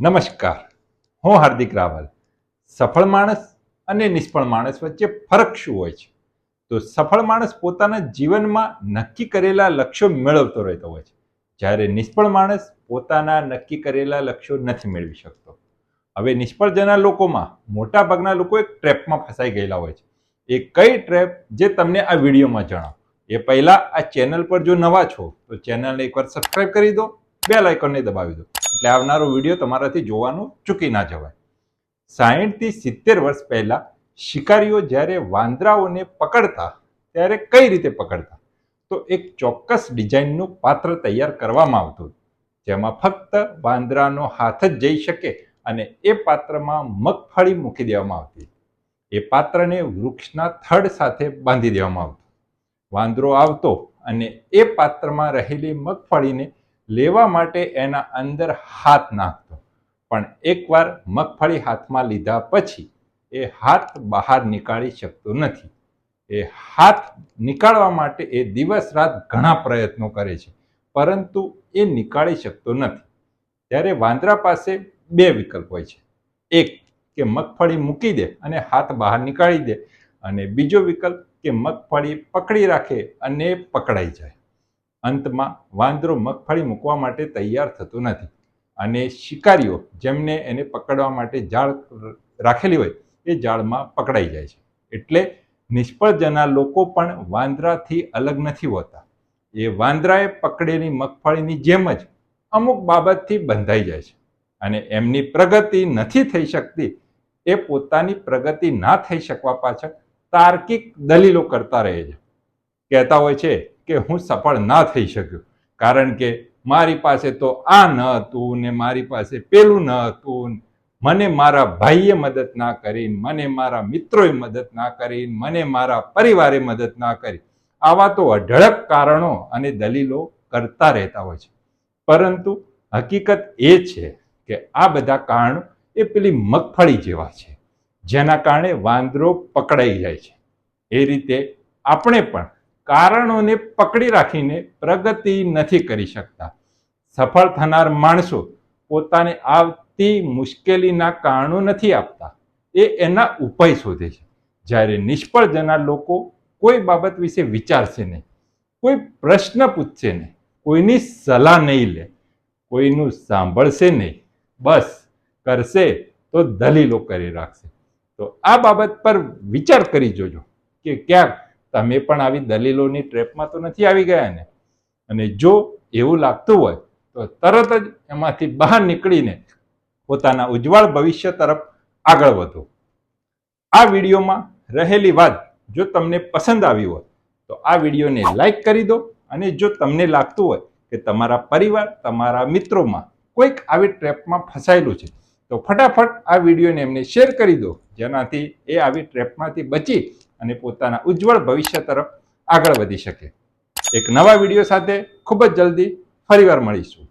નમસ્કાર. હું હાર્દિક રાવલ. સફળ માણસ અને નિષ્ફળ માણસ વચ્ચે ફરક શું હોય છે? તો સફળ માણસ પોતાના જીવનમાં નક્કી કરેલા લક્ષ્યો મેળવતો રહેતો હોય છે. જ્યારે નિષ્ફળ માણસ પોતાના નક્કી કરેલા લક્ષ્યો નથી મેળવી શકતો. હવે નિષ્ફળ જનાર લોકોમાં મોટાભાગના લોકો એક ટ્રેપમાં ફસાઈ ગયેલા હોય છે. એ કઈ ટ્રેપ જે તમને આ વિડીયોમાં જણાવો? એ પહેલાં આ ચેનલ પર જો નવા છો, તો ચેનલને એકવાર સબસ્ક્રાઇબ કરી દો બે લાઇકોનને દબાવી દો. એટલે આવનારો વીડિયો તમારાથી જોવાનું ચૂકી ના જવાય. સાહીઠથી સિત્તેર વર્ષ પહેલાં શિકારીઓ જ્યારે વાંદરાઓને પકડતા, ત્યારે કઈ રીતે પકડતા? તો એક ચોક્કસ ડિઝાઇનનું પાત્ર તૈયાર કરવામાં આવતું જેમાં ફક્ત વાંદરાનો હાથ જ જઈ શકે અને એ પાત્રમાં મગફળી મૂકી દેવામાં આવતી. એ પાત્રને વૃક્ષના થડ સાથે બાંધી દેવામાં આવતું. વાંદરો આવતો અને એ પાત્રમાં રહેલી મગફળીને લેવા માટે એના અંદર હાથ નાખતો. પણ એકવાર મગફળી હાથમાં લીધા પછી એ હાથ બહાર નીકાળી શકતો નથી. એ હાથ નીકાળવા માટે એ દિવસ રાત ઘણા પ્રયત્નો કરે છે, પરંતુ એ નીકાળી શકતો નથી. ત્યારે વાંદરા પાસે બે વિકલ્પ હોય છે. એક, કે મગફળી મૂકી દે અને હાથ બહાર નીકાળી દે. અને બીજો વિકલ્પ, કે મગફળી પકડી રાખે અને પકડાઈ જાય. અંતમાં વાંદરો મગફળી મૂકવા માટે તૈયાર થતો નથી. અને શિકારીઓ જેમને એને પકડવા માટે જાળ રાખેલી હોય, એ જાળમાં પકડાઈ જાય છે. એટલે નિષ્ફળ જનાર લોકો પણ વાંદરાથી અલગ નથી હોતા. એ વાંદરાએ પકડેલી મગફળીની જેમ જ અમુક બાબતથી બંધાઈ જાય છે. અને એમની પ્રગતિ નથી થઈ શકતી, એ પોતાની પ્રગતિ ના થઈ શકવા પાછળ તાર્કિક દલીલો કરતા રહે છે. કહેતા હોય છે કે હું સફળ ના થઈ શક્યો. કારણ કે મારી પાસે તો આ ન હતું ને મારી પાસે પેલું ન હતું. મને મારા ભાઈએ મદદ ના કરી, મને મારા મિત્રોએ મદદ ના કરી, મને મારા પરિવારે મદદ ના કરી. આવા તો અઢળક કારણો અને દલીલો કરતા રહેતા હોય છે. પરંતુ હકીકત એ છે કે આ બધા કારણો એ પેલી મગફળી જેવા છે. જેના કારણે વાંદરો પકડાઈ જાય છે. એ રીતે આપણે પણ કારણોને પકડી રાખીને પ્રગતિ નથી કરી શકતા. સફળ થનાર માણસો પોતાને આવતી મુશ્કેલીના કારણો નથી આપતા. એ એના ઉપાય શોધે છે. જ્યારે નિષ્ફળ જનાર લોકો કોઈ બાબત વિશે વિચારશે નહીં, કોઈ પ્રશ્ન પૂછશે નહીં, કોઈની સલાહ નહીં લે, કોઈનું સાંભળશે નહીં, બસ કરશે તો દલીલો કરી રાખશે. તો આ બાબત પર વિચાર કરી જોજો કે ક્યાંક તમે પણ આવી દલીલોની ટ્રેપમાં તો નથી આવી ગયા ને? અને જો એવું લાગતું હોય, તો તરત જ એમાંથી બહાર નીકળીને પોતાના ઉજ્જવળ ભવિષ્ય તરફ આગળ વધો. આ વિડીયોમાં રહેલી વાત જો તમને પસંદ આવી હોય, તો આ વિડીયોને લાઈક કરી દો અને જો તમને લાગતું હોય કે તમારા પરિવાર, તમારા મિત્રોમાં કોઈક આવી ટ્રેપમાં ફસાયેલું છે, તો ફટાફટ આ વિડીયોને એમને શેર કરી દો. જેનાથી એ આવી ટ્રેપમાંથી બચી અને પોતાના ઉજ્જવળ ભવિષ્ય તરફ આગળ વધી શકે. એક નવા વીડિયો સાથે ખૂબ જ જલ્દી ફરીવાર મળીશું.